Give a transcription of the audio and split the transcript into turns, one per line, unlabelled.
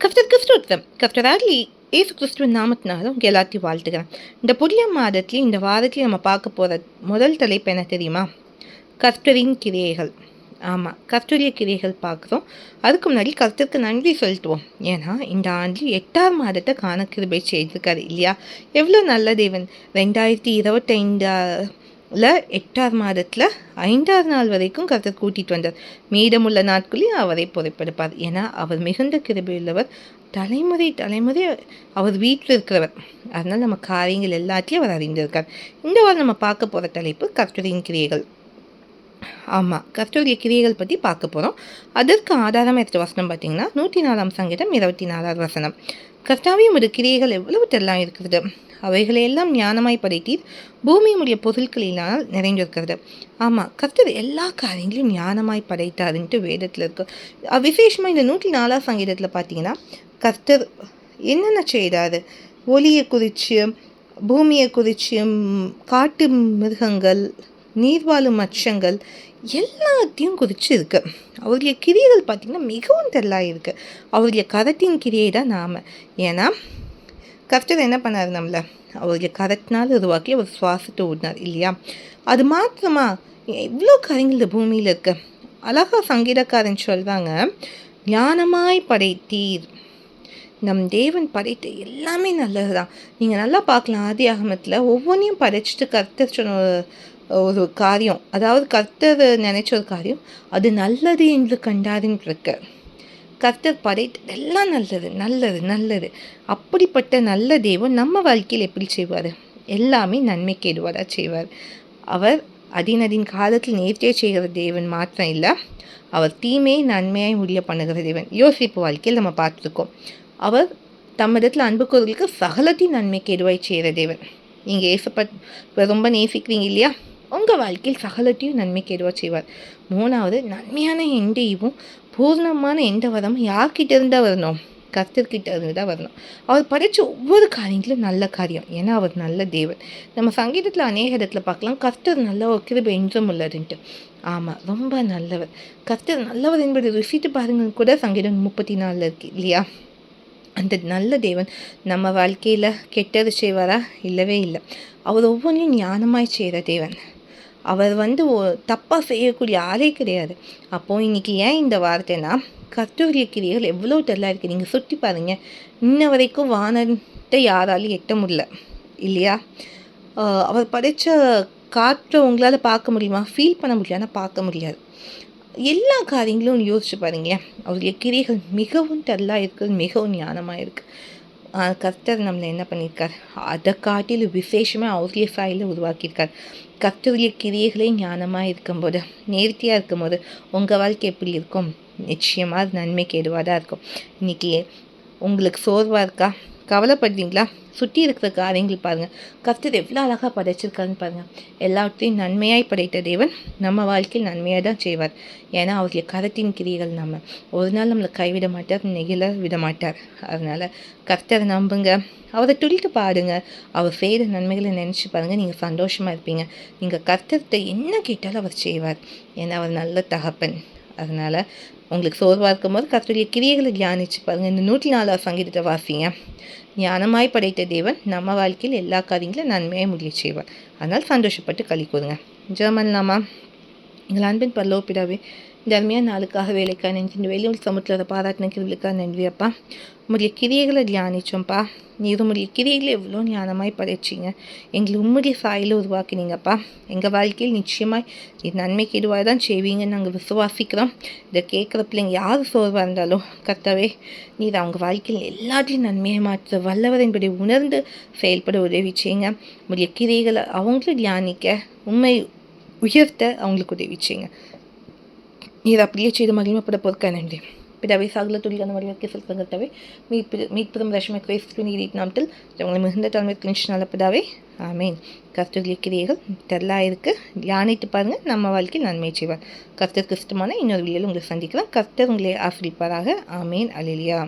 கர்த்தர் கிறிஸ்துவம் கர்த்தராகி ஏசு கிறிஸ்துவின் நாமத்தினால உங்கள் எல்லாத்தையும் வாழ்த்துக்கிறேன் இந்த புதிய மாதத்துலேயும் இந்த வாரத்துலையும் நம்ம பார்க்க போகிற முதல் தலைப்பு என்ன தெரியுமா? கர்த்தரின் கிரியைகள். ஆமாம் கர்த்தரிய கிரியைகள் பார்க்குறோம். அதுக்கு முன்னாடி கர்த்தருக்கு நன்றி செலுத்துவோம். ஏன்னா இந்த ஆண்டு எட்டாம் மாதத்தை காண கிருபை செய்திருக்காரு இல்லையா? எவ்வளோ நல்ல தேவன். ரெண்டாயிரத்தி ல எட்டாவது மாதத்தில் ஐந்தாவது நாள் வரைக்கும் கர்த்தர் கூட்டிகிட்டு வந்தார். மீதமுள்ள நாட்களையும் அவரை புறப்படுப்பார் ஏன்னா அவர் மிகுந்த கிருபையுள்ளவர். தலைமுறை தலைமுறை அவர் வீட்டில் இருக்கிறவர். அதனால் நம்ம காரியங்கள் எல்லாத்தையும் அவர் அறிந்திருக்கார். இந்த வாரம் நம்ம பார்க்க போகிற தலைப்பு கர்த்தரின் கிரியைகள். ஆமாம் கர்த்தருடைய கிரியைகள் பற்றி பார்க்க போகிறோம் அதற்கு ஆதாரம் எடுத்த வசனம் பார்த்தீங்கன்னா நூற்றி நாலாம் சங்கீதம் இருபத்தி நாலாவது வசனம். கர்த்தாவையும் ஒரு கிரியைகள் எவ்வளவு தெல்லாம் இருக்கிறது. அவைகளை எல்லாம் ஞானமாய் படைத்தீர். பொருட்கள் பொருட்களினால் நிறைந்திருக்கிறது. ஆமாம் கர்த்தர் எல்லா காரியங்களையும் ஞானமாய் படைத்தாருன்ட்டு வேதத்தில் இருக்கு. விசேஷமாக இந்த நூற்றி நாலாம் சங்கீதத்தில் பார்த்தீங்கன்னா கர்த்தர் என்னென்ன செய்தார்? ஒளியை குறித்து பூமியை குறித்து காட்டு மிருகங்கள் நீர்வாழும் மச்சங்கள் எல்லாத்தையும் குறித்து இருக்கு அவருடைய கிரியைகள் பார்த்திங்கன்னா மிகவும் தெல்லாக இருக்குது அவருடைய கரத்தின் கிரியை தான் நாம். ஏன்னா கர்த்தர் என்ன பண்ணார் நம்மளை? அவருடைய கரத்தினால் உருவாக்கி அவர் சுவாசத்தை ஓடினார் இல்லையா? அது மாத்திரமா எவ்வளோ காரியங்கள் இந்த பூமியில் இருக்கு. அழகா சங்கீதக்காரன் சொல்கிறாங்க ஞானமாய் படைத்தீர். நம் தேவன் படைத்த எல்லாமே நல்லது தான் நீங்கள் நல்லா பார்க்கலாம் ஆதி ஆகமத்தில் ஒவ்வொன்றையும் படைச்சிட்டு கர்த்தர் சொன்ன ஒரு காரியம். அதாவது கர்த்தர் நினைச்ச ஒரு காரியம். அது நல்லது என்று கண்டாருன்னு கர்த்தர் படைத்தது எல்லாம் நல்லது நல்லது நல்லது. அப்படிப்பட்ட நல்ல தேவன் நம்ம வாழ்க்கையில் எப்படி செய்வார்? எல்லாமே நன்மைக்கு ஏதுவாக செய்வார். அவர் அதினதின் காலத்தில் நேர்த்தியை செய்கிற தேவன் மாத்திரம் இல்லை. அவர் தீமையை நன்மையாய் முடிய பண்ணுகிற தேவன். யோசிப்பு வாழ்க்கையில் நம்ம பார்த்துருக்கோம். அவர் தம்மிடத்தில் அன்புக்குறவர்களுக்கு சகலத்தின் நன்மைக்கு எதுவாய் செய்கிற தேவன். நீங்கள் ஏசப்ப ரொம்ப நேசிக்கிறீங்க இல்லையா? உங்கள் வாழ்க்கையில் சகலத்தையும் நன்மைக்கு எதுவாக செய்வார். மூணாவது நன்மையான எண்டையும் பூர்ணமான எந்த வரமும் யார்கிட்ட இருந்தால் வரணும்? கர்த்தர்கிட்ட இருந்து தான் வரணும். அவர் படைத்த ஒவ்வொரு காரியங்களும் நல்ல காரியம். ஏன்னா அவர் நல்ல தேவன். நம்ம சங்கீதத்தில் அநேக இடத்துல பார்க்கலாம் கர்த்தர் நல்ல ஒரு கிருபை என்றும் உள்ளதுன்ட்டு ஆமாம் ரொம்ப நல்லவர். கர்த்தர் நல்லவர் என்பதை ருசித்து பாருங்கள் கூட சங்கீதம் முப்பத்தி நாலில் இருக்கு இல்லையா? அந்த நல்ல தேவன் நம்ம வாழ்க்கையில் கெட்டது செய்வாரா? இல்லவே இல்லை. அவர் ஒவ்வொன்றையும் ஞானமாய் செய்கிற தேவன். அவர் வந்து தப்பாக செய்யக்கூடிய ஆளே கிடையாது. அப்போது இன்றைக்கி ஏன் இந்த வார்த்தைனா கர்த்தருடைய கிரிகள் எவ்வளோ டல்லாக இருக்குது நீங்கள் சுற்றி பாருங்கள் இன்ன வரைக்கும் வானத்தை யாராலும் எட்ட முடியல. இல்லையா? அவர் படைத்த காற்றை உங்களால் பார்க்க முடியுமா? ஃபீல் பண்ண முடியாது பார்க்க முடியாது. எல்லா காரியங்களும் யோசிச்சு பாருங்க. அவருடைய கிரிகள் மிகவும் டல்லாக இருக்குது மிகவும் ஞானமாக இருக்குது கர்த்தர் நம்மளை என்ன பண்ணியிருக்கார்? அதை காட்டிலும் விசேஷமாக அவருடைய சாயில் உருவாக்கியிருக்கார். கர்த்தருடைய கிரியைகளே ஞானமாக இருக்கும்போது நேர்த்தியாக இருக்கும்போது உங்கள் வாழ்க்கை எப்படி இருக்கும்? நிச்சயமாக அது நன்மைக்கு எதுவாக தான் இருக்கும். இன்றைக்கி உங்களுக்கு சோர்வாக இருக்கா? கவலைப்படுறீங்களா? சுற்றி இருக்கிற காரியங்கள் பாருங்கள் கர்த்தர் எவ்வளோ அழகாக படைச்சிருக்காருன்னு பாருங்கள் எல்லாத்தையும் நன்மையாய் படைத்த தேவன் நம்ம வாழ்க்கையில் நன்மையாக தான் செய்வார். ஏன்னா அவருடைய கரத்தின் கிரிகள் நம்ம. ஒரு நாள் நம்மளை கைவிட மாட்டார் நெகிழ விட மாட்டார். அதனால் கர்த்தரை நம்புங்க. அவரை துளித்து பாருங்கள் அவர் செய்கிற நன்மைகளை நினச்சி பாருங்கள் நீங்கள் சந்தோஷமாக இருப்பீங்க. நீங்கள் கர்த்தர்கிட்ட என்ன கேட்டாலும் அவர் செய்வார். ஏன்னா அவர் நல்ல தகப்பன். அதனால் உங்களுக்கு சோர்வாக இருக்கும் போது கர்த்தருடைய கிரியைகளை தியானிச்சு பாருங்கள் இந்த நூற்றி நாலாவது சங்கீதத்தை வாசிங்க. ஞானமாய் படைத்த தேவன் நம்ம வாழ்க்கையில் எல்லா காரியங்களும் நன்மையாக முடிய செய்வார். அதனால் சந்தோஷப்பட்டு களி ஜெர்மன் ஜெர்மன்லாமா எங்கள் அன்பின் பல்லோப்பிடாவே பிடாவே அருமையாக நாளுக்காக வேலைக்காக நெஞ்சு வெளியூர் சமுத்திரத்தை பாராட்டின கிருவிலுக்காக உங்களுடைய கிரியைகளை தியானிச்சோம்ப்பா நீர் உங்களுடைய கிரியைகளை எவ்வளோ ஞானமாய் படைச்சிங்க எங்களை உம்முடைய சாயில் உருவாக்கினீங்கப்பா எங்கள் வாழ்க்கையில் நிச்சயமாய் நீ நன்மைக்கு இதுவாக தான் செய்வீங்கன்னு நாங்கள் விசுவாசிக்கிறோம் இதை கேட்குற பிள்ளைங்க யார் சோர்வாக இருந்தாலும் கர்த்தவே நீர் அவங்க வாழ்க்கையில் எல்லாத்தையும் நன்மையை மாற்ற வல்லவர் என்பதை உணர்ந்து செயல்பட உதவி செய்யுங்க உங்களுடைய கிரியைகளை அவங்களும் தியானிக்க உண்மை உயர்த்த அவங்களுக்கு உதவி செய்யுங்க நீர் அப்படியே செய்து மகிமைப்பட பொறுக்க நன்றி பிதாவே சகல துளியான வழிவர்க்கை செல்வங்கள்டவே மீட்பு மீட்பதும் ரஷ்மை கிறிஸ்து நீரிட் நாமத்தில் உங்களை மிகுந்த தலைமை கிழிச்சினால பிதாவே ஆமேன் கர்த்தருடைய கிரியைகள் தெல்லா இருக்கு தியானித்து பாருங்கள் நம்ம வாழ்க்கையில் நன்மை செய்வார் கர்த்தர் கிறிஸ்துமான இன்னொரு வீடியோவில் உங்களை சந்திக்கிறோம் கர்த்தர் உங்களை ஆசிரிப்பாராக ஆமேன் அலிலியா